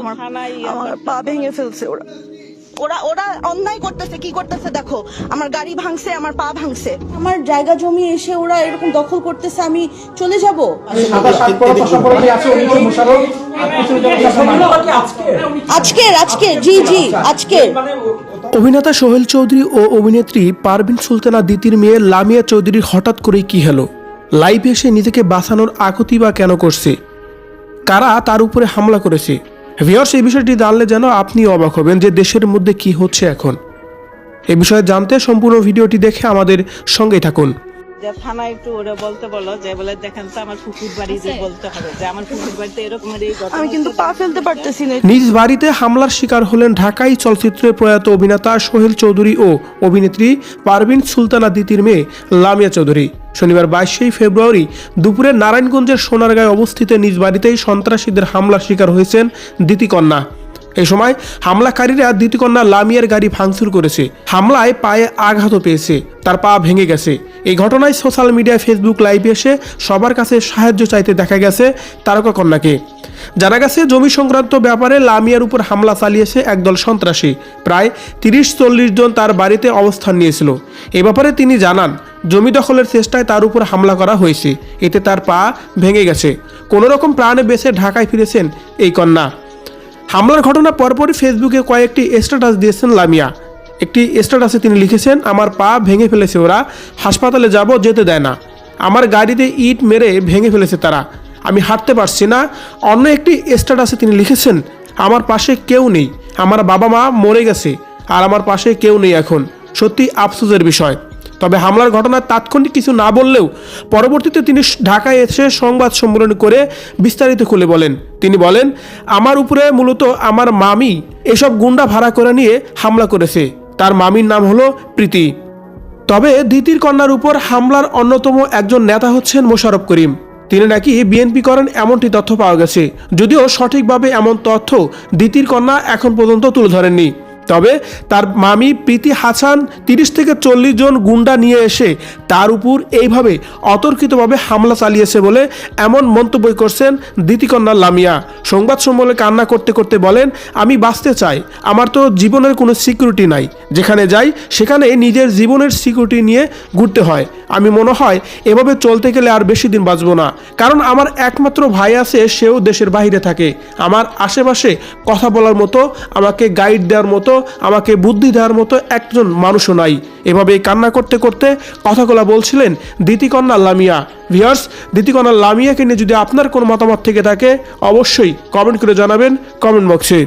আমার ইয়ে আমার পা ভেঙে ফেলছে ওরা। ওরা ওরা অন্যায় করতেছে কি করতেছে দেখো। আমার গাড়ি ভাঙছে আমার পা ভাঙছে। আমার জায়গা জমি এসে ওরা এরকম দখল করতেছে আমি চলে যাব। সাদা শার্ট পরা চশমা পরা কি আছে উনি কি মোশাররফ? আর পিছনে যারা আছে আজকের আজকের জি জি আজকের। অভিনেতা সোহেল চৌধুরী ও অভিনেত্রী পারভিন সুলতানা দিতির মেয়ে লামিয়া চৌধুরীর হঠাৎ করেই কি হলো? লাইভে এসে নিজেকে বাঁচানোর আকুতি বা কেন করছে? কারা তার উপরে হামলা করেছে? ভিওর্স এই বিষয়টি জানলে যেন আপনি অবাক হবেন যে দেশের মধ্যে কি হচ্ছে এখন। এ বিষয়ে জানতে সম্পূর্ণ ভিডিওটি দেখে আমাদের সঙ্গেই থাকুন। যে থানায় একটু ওরা বলতে বলো যে বলে দেখেন তো আমার পুকুর বাড়ি যে বলতে হবে। যে আমার পুকুর বাড়িতে ঘটনা আমি কিন্তু পা ফেলতে পারতেছি না। নিজ বাড়িতে হামলার শিকার হলেন ঢাকাই চলচ্চিত্রের প্রয়াত অভিনেতা সোহেল চৌধুরী ও অভিনেত্রী পারভিন সুলতানা দিতির মেয়ে লামিয়া চৌধুরী। শনিবার বাইশে ফেব্রুয়ারি দুপুরে নারায়ণগঞ্জের সোনারগাঁয়ে অবস্থিত নিজ বাড়িতেই সন্ত্রাসীদের হামলার শিকার হয়েছেন দিতিকন্যা। এ সময় হামলাকারীরা দ্বিতীকন্যা লামিয়ার গাড়ি ভাঙচুর করেছে। হামলায় পায়ে আঘাতও পেয়েছে। তার পা ভেঙে গেছে। এই ঘটনায় সোশ্যাল মিডিয়ায় ফেসবুক লাইভে এসে সবার কাছে সাহায্য চাইতে দেখা গেছে তারকা কন্যাকে জানা গেছে, জমি সংক্রান্ত ব্যাপারে লামিয়ার উপর হামলা চালিয়েছে একদল সন্ত্রাসী। প্রায় তিরিশ চল্লিশ জন তার বাড়িতে অবস্থান নিয়েছিল। এ ব্যাপারে তিনি জানান, জমি দখলের চেষ্টায় তার উপর হামলা করা হয়েছে। এতে তার পা ভেঙে গেছে। কোনো রকম প্রাণে বেঁচে ঢাকায় ফিরেছেন এই কন্যা। হামলার ঘটনা পরপরই ফেসবুকে কয়েকটি স্ট্যাটাস দিয়েছেন লামিয়া। একটি স্ট্যাটাসে তিনি লিখেছেন, আমার পা ভেঙে ফেলেছে ওরা, হাসপাতালে যাব, যেতে দেয় না। আমার গাড়িতে ইট মেরে ভেঙে ফেলেছে তারা। আমি হাঁটতে পারছি না। অন্য একটি স্ট্যাটাসে তিনি লিখেছেন, আমার পাশে কেউ নেই। আমার বাবা মা মরে গেছে, আর আমার পাশে কেউ নেই এখন। সত্যি আফসোসের বিষয়। তবে হামলার ঘটনার তাৎক্ষণিক কিছু না বললেও পরবর্তীতে তিনি ঢাকায় এসে সংবাদ সম্মেলন করে বিস্তারিত খুলে বলেন। তিনি বলেন, আমার উপরে মূলত আমার মামি এসব গুন্ডা ভাড়া করে নিয়ে হামলা করেছে। তার মামির নাম হলো প্রীতি। তবে দিতির কন্যার উপর হামলার অন্যতম একজন নেতা হচ্ছেন মোশারফ করিম। তিনি নাকি বিএনপি করেন এমনটি তথ্য পাওয়া গেছে। যদিও সঠিকভাবে এমন তথ্য দিতির কন্যা এখন পর্যন্ত তুলে ধরেননি। তবে তার মামি প্রীতি হাসান তিরিশ থেকে চল্লিশ জন গুন্ডা নিয়ে এসে তার উপর এইভাবে অতর্কিতভাবে হামলা চালিয়েছে বলে এমন মন্তব্য করছেন দ্বিতীকন্যার লামিয়া। সংবাদ সম্মেলনে কান্না করতে করতে বলেন, আমি বাঁচতে চাই, আমার তো জীবনের কোনো সিকিউরিটি নাই। যেখানে যাই, সেখানে নিজের জীবনের সিকিউরিটি নিয়ে ঘুরতে হয়। আমি মনে হয়, এভাবে চলতে গেলে আর বেশি দিন বাঁচবো না। কারণ আমার একমাত্র ভাই আছে, সেও দেশের বাইরে থাকে। আমার আশেপাশে কথা বলার মতো, আমাকে গাইড দেওয়ার মতো, আমাকে বুদ্ধি দেওয়ার মতো একজন মানুষও নাই। এভাবে কান্না করতে করতে কথাগুলো বলছিলেন দিতিকন্যা লামিয়া। ভিয়ার্স দিতিকন্যা লামিয়াকে নিয়ে যদি আপনার কোনো মতামত থেকে থাকে, অবশ্যই কমেন্ট করে জানাবেন কমেন্ট বক্সে